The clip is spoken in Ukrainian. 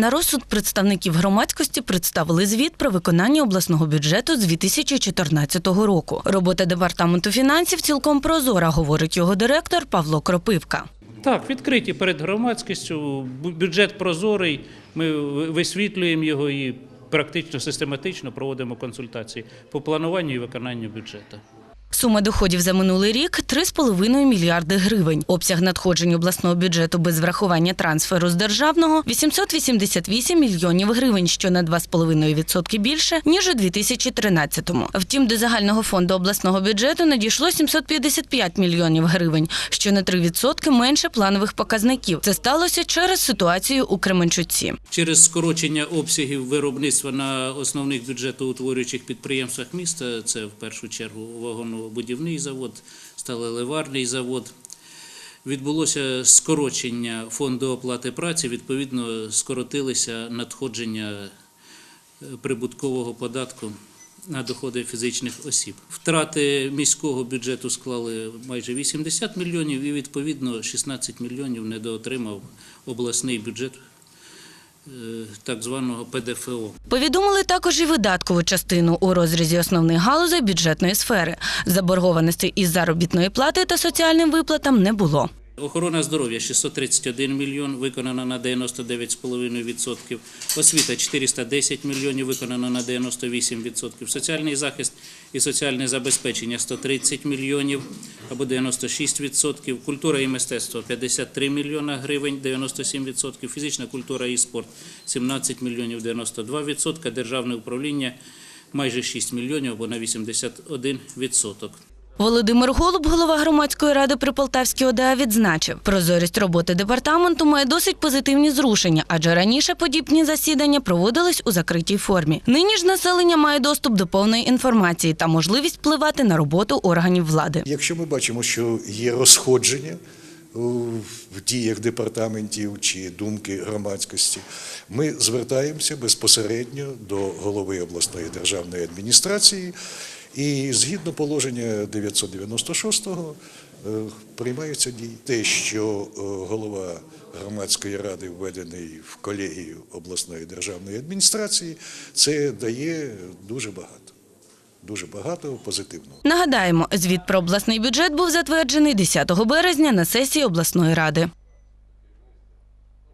На розсуд представників громадськості представили звіт про виконання обласного бюджету з 2014 року. Робота департаменту фінансів цілком прозора, говорить його директор Павло Кропивка. Так, відкриті перед громадськістю. Бюджет прозорий. Ми висвітлюємо його і практично систематично проводимо консультації по плануванню і виконанню бюджету. Сума доходів за минулий рік 3,5 мільярди гривень. Обсяг надходжень обласного бюджету без врахування трансферу з державного 888 мільйонів гривень, що на 2,5% більше ніж у 2013-му. Втім, до загального фонду обласного бюджету надійшло 755 мільйонів гривень, що на 3% менше планових показників. Це сталося через ситуацію у Кременчуці. Через скорочення обсягів виробництва на основних бюджетоутворюючих підприємствах міста, це в першу чергу вагонобудівний завод, сталеливарний завод. Відбулося скорочення фонду оплати праці, відповідно, скоротилися надходження е, прибуткового податку на доходи фізичних осіб. Втрати міського бюджету склали майже 80 мільйонів і відповідно 16 мільйонів недоотримав обласний бюджет так званого ПДФО. Повідомили також і видаткову частину у розрізі основних галузей бюджетної сфери. Заборгованості із заробітної плати та соціальним виплатам не було. Охорона здоров'я 631 мільйон, виконана на 99,5%. Освіта 410 мільйонів, виконана на 98%. Соціальний захист і соціальне забезпечення 130 мільйонів або 96%. Культура і мистецтво 53 мільйона гривень, 97%. Фізична культура і спорт 17 мільйонів, 92%. Державне управління майже 6 мільйонів або на 81%. Володимир Голуб, голова громадської ради при Полтавській ОДА, відзначив, прозорість роботи департаменту має досить позитивні зрушення, адже раніше подібні засідання проводились у закритій формі. Нині ж населення має доступ до повної інформації та можливість впливати на роботу органів влади. Якщо ми бачимо, що є розходження в діях департаментів чи думки громадськості, ми звертаємося безпосередньо до голови обласної державної адміністрації. І згідно положення 996-го е, приймаються дії. Те, що е, голова громадської ради введений в колегію обласної державної адміністрації, це дає дуже багато. Дуже багато позитивного. Нагадаємо, звіт про обласний бюджет був затверджений 10 березня на сесії обласної ради.